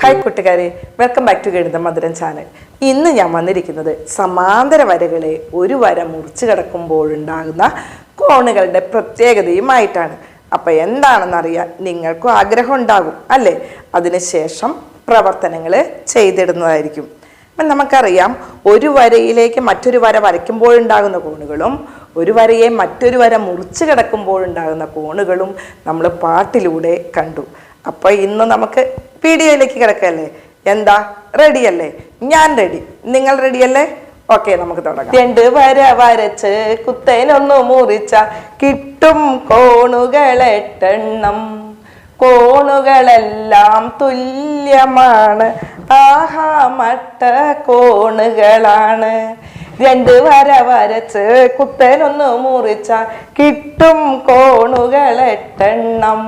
Hi കൂട്ടുകാരെ. Welcome back to ഗണിത മധുരം ചാനൽ ഇന്ന് ഞാൻ വന്നിരിക്കുന്നത് സമാന്തര വരകളെ ഒരു വര മുറിച്ച് കിടക്കുമ്പോഴുണ്ടാകുന്ന കോണുകളുടെ പ്രത്യേകതയുമായിട്ടാണ്. അപ്പൊ എന്താണെന്നറിയാൻ നിങ്ങൾക്കും ആഗ്രഹം ഉണ്ടാകും അല്ലേ? അതിനുശേഷം പ്രവർത്തനങ്ങൾ ചെയ്തിടുന്നതായിരിക്കും. അപ്പം നമുക്കറിയാം ഒരു വരയിലേക്ക് മറ്റൊരു വര വരയ്ക്കുമ്പോഴുണ്ടാകുന്ന കോണുകളും ഒരു വരയെ മറ്റൊരു വര മുറിച്ച് കിടക്കുമ്പോഴുണ്ടാകുന്ന കോണുകളും നമ്മൾ പാട്ടിലൂടെ കണ്ടു. അപ്പോൾ ഇന്ന് നമുക്ക് വീഡിയോയിലേക്ക് കിടക്കല്ലേ? എന്താ? റെഡിയല്ലേ? ഞാൻ റെഡി. നിങ്ങൾ റെഡിയല്ലേ? ഓക്കെ നമുക്ക് തുടങ്ങാം. രണ്ട് വര വരച്ച് കുത്തേനൊന്ന് മുറിച്ച കിട്ടും കോണുകളെട്ടെണ്ണം. കോണുകളെല്ലാം തുല്യമാണ്. ആഹാ മട്ട കോണുകളാണ്. രണ്ട് വര വരച്ച് കുത്തേനൊന്ന് മുറിച്ച കിട്ടും കോണുകളെട്ടെണ്ണം.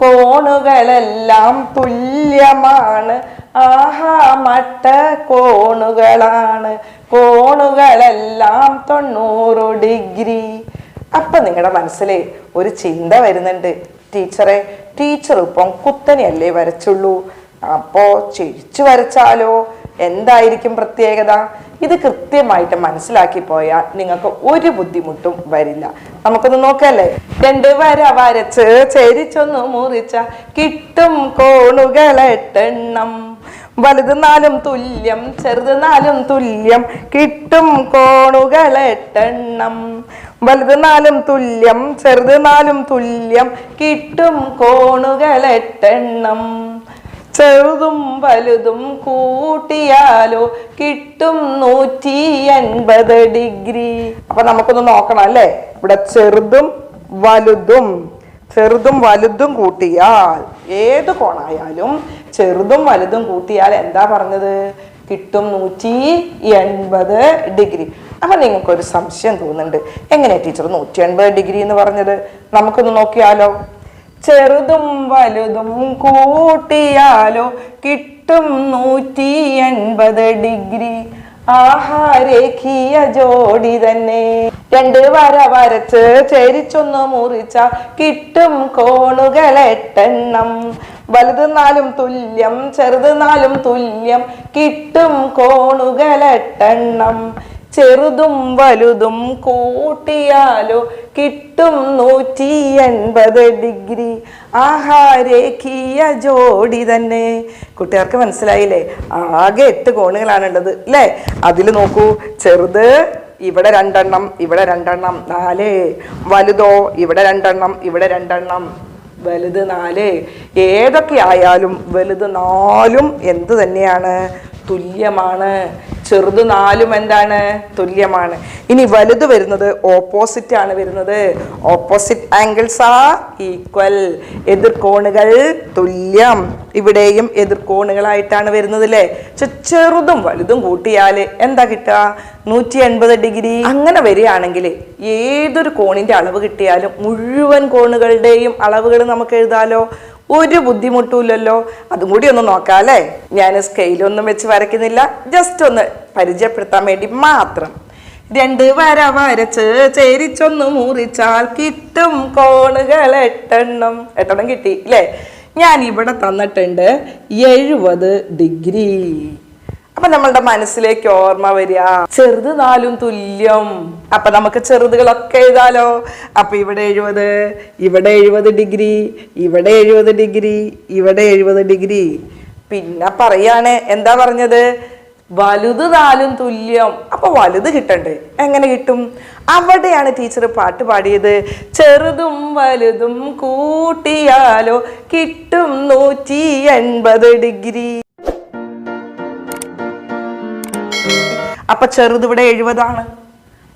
കോണുകളെല്ലാം തുല്യമാണ്. ആഹാ മട്ട കോണുകളാണ്. കോണുകളെല്ലാം തൊണ്ണൂറ് ഡിഗ്രി. അപ്പൊ നിങ്ങളുടെ മനസ്സിൽ ഒരു ചിന്ത വരുന്നുണ്ട്. ടീച്ചറെ ടീച്ചർ ഇപ്പം കുത്തനെയല്ലേ വരച്ചുള്ളൂ? അപ്പോൾ ചിരിച്ചു വരച്ചാലോ? എന്തായിരിക്കും പ്രത്യേകത? ഇത് കൃത്യമായിട്ട് മനസ്സിലാക്കി പോയാൽ നിങ്ങൾക്ക് ഒരു ബുദ്ധിമുട്ടും വരില്ല. നമുക്കൊന്ന് നോക്കല്ലേ? രണ്ട് വര വരച്ച് ചേരിച്ചൊന്ന് മുറിച്ച കിട്ടും കോണുകളെട്ടെണ്ണം വലുത് നാലും തുല്യം ചെറുത് നാലും തുല്യം കിട്ടും കോണുകളെട്ടെണ്ണം വലുത് നാലും തുല്യം ചെറുത് നാലും തുല്യം കിട്ടും കോണുകളെട്ടെണ്ണം ചെറുതും വലുതും കൂട്ടിയാലോ കിട്ടും നൂറ്റി അൻപത് ഡിഗ്രി. അപ്പൊ നമുക്കൊന്ന് നോക്കണം അല്ലേ? ഇവിടെ ചെറുതും വലുതും ചെറുതും വലുതും കൂട്ടിയാൽ ഏത് കോണായാലും ചെറുതും വലുതും കൂട്ടിയാൽ എന്താ പറഞ്ഞത്? കിട്ടും നൂറ്റി എൺപത് ഡിഗ്രി. അപ്പൊ നിങ്ങൾക്കൊരു സംശയം തോന്നുന്നുണ്ട്. എങ്ങനെ ടീച്ചർ നൂറ്റി എൺപത് ഡിഗ്രി എന്ന് പറഞ്ഞത്? നമുക്കൊന്ന് നോക്കിയാലോ. ചെറുതും വലുതും കൂട്ടിയാലോ കിട്ടും നൂറ്റി എൺപത് ഡിഗ്രി ആഹാരേഖിയ ജോഡി തന്നെ. രണ്ട് വര വരച്ച് ചേരിച്ചൊന്ന് മുറിച്ച കിട്ടും കോണുകൾ എട്ടെണ്ണം വലുത് നാലും തുല്യം ചെറുത് നാലും തുല്യം കിട്ടും കോണുകളെട്ടെണ്ണം. ചെറുതും വലുതും കൂട്ടിയാലോ കിട്ടും നൂറ്റി എൺപത് ഡിഗ്രി. ആഹാരേഖീയ ജോഡി തന്നെ. കുട്ടികൾക്ക് മനസ്സിലായില്ലേ? ആകെ എട്ട് കോണുകളാണുള്ളത് അല്ലേ അതിൽ നോക്കൂ ചെറുത് ഇവിടെ രണ്ടെണ്ണം ഇവിടെ രണ്ടെണ്ണം നാല്. വലുതോ ഇവിടെ രണ്ടെണ്ണം ഇവിടെ രണ്ടെണ്ണം. വലുത് നാല്. ഏതൊക്കെ ആയാലും വലുത് നാലും എന്ത് തന്നെയാണ്? തുല്യമാണ്. ചെറുത് നാലും എന്താണ്? തുല്യമാണ്. ഇനി വലുത് വരുന്നത് ഓപ്പോസിറ്റ് ആണ് വരുന്നത്. ഓപ്പോസിറ്റ് ആംഗിൾസ് ആ ഈക്വൽ എതിർകോണുകൾ തുല്യം. ഇവിടെയും എതിർകോണുകളായിട്ടാണ് വരുന്നത് അല്ലേ ചെറുതും വലുതും കൂട്ടിയാൽ എന്താ കിട്ടുക? നൂറ്റി എൺപത് ഡിഗ്രി. അങ്ങനെ വരികയാണെങ്കിൽ ഏതൊരു കോണിന്റെ അളവ് കിട്ടിയാലും മുഴുവൻ കോണുകളുടെയും അളവുകൾ നമുക്ക് എഴുതാലോ. ഒരു ബുദ്ധിമുട്ടുമില്ലല്ലോ അതും കൂടി ഒന്ന് നോക്കാം അല്ലേ? ഞാൻ സ്കെയിലൊന്നും വെച്ച് വരയ്ക്കുന്നില്ല. ജസ്റ്റ് ഒന്ന് പരിചയപ്പെടുത്താൻ വേണ്ടി മാത്രം. രണ്ട് വര വരച്ച് ചേരിച്ചൊന്ന് മുറിച്ചാൽ കിട്ടും കോണുകൾ എട്ടെണ്ണം. എട്ടെണ്ണം കിട്ടി അല്ലേ ഞാൻ ഇവിടെ തന്നിട്ടുണ്ട് എഴുപത് ഡിഗ്രി. അപ്പൊ നമ്മളുടെ മനസ്സിലേക്ക് ഓർമ്മ വരിക. ചെറുത് നാലും തുല്യം. അപ്പൊ നമുക്ക് ചെറുതുകളൊക്കെ എഴുതാലോ. അപ്പൊ ഇവിടെ എഴുപത് ഇവിടെ എഴുപത് ഡിഗ്രി ഇവിടെ എഴുപത് ഡിഗ്രി ഇവിടെ എഴുപത് ഡിഗ്രി. പിന്നെ പറയാണ് എന്താ പറഞ്ഞത്? വലുത് നാലും തുല്യം. അപ്പൊ വലുത് കിട്ടണ്ടേ? എങ്ങനെ കിട്ടും? അവിടെയാണ് ടീച്ചർ പാട്ട് പാടിയത്. ചെറുതും വലുതും കൂട്ടിയാലോ കിട്ടും നൂറ്റി എൺപത് ഡിഗ്രി. അപ്പൊ ചെറുത് ഇവിടെ എഴുപതാണ്.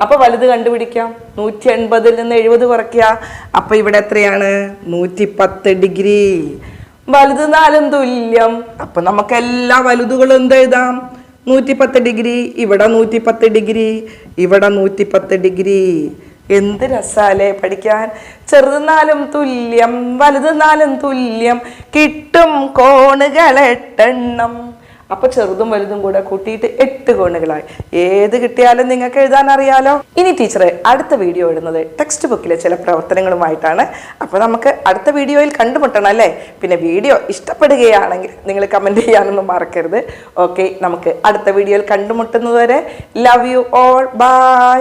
അപ്പൊ വലുത് കണ്ടുപിടിക്കാം. നൂറ്റി എൺപതിൽ നിന്ന് എഴുപത് കുറയ്ക്കുക. അപ്പൊ ഇവിടെ എത്രയാണ്? നൂറ്റി പത്ത് ഡിഗ്രി. വലുത് നാലും തുല്യം. അപ്പൊ നമുക്ക് എല്ലാ വലുതുകളും എന്ത് എഴുതാം? നൂറ്റി പത്ത് ഡിഗ്രി. ഇവിടെ നൂറ്റി പത്ത് ഡിഗ്രി. ഇവിടെ നൂറ്റി പത്ത് ഡിഗ്രി. എന്ത് രസാലേ പഠിക്കാൻ. ചെറുത് നാലും തുല്യം വലുത് നാലും തുല്യം. കിട്ടും കോണുകൾ എട്ടെണ്ണം അപ്പൊ ചെറുതും വലുതും കൂടെ കൂട്ടിയിട്ട് എട്ട് കോണുകളായി. ഏത് കിട്ടിയാലും നിങ്ങൾക്ക് എഴുതാൻ അറിയാലോ ഇനി ടീച്ചറെ അടുത്ത വീഡിയോ ഇടുന്നത് ടെക്സ്റ്റ് ബുക്കിലെ ചില പ്രവർത്തനങ്ങളുമായിട്ടാണ്. അപ്പൊ നമുക്ക് അടുത്ത വീഡിയോയിൽ കണ്ടുമുട്ടണം അല്ലേ? പിന്നെ വീഡിയോ ഇഷ്ടപ്പെടുകയാണെങ്കിൽ നിങ്ങൾ കമന്റ് ചെയ്യാനൊന്നും മറക്കരുത്. ഓക്കെ നമുക്ക് അടുത്ത വീഡിയോയിൽ കണ്ടുമുട്ടുന്നതുവരെ ലവ് യു ഓൾ ബൈ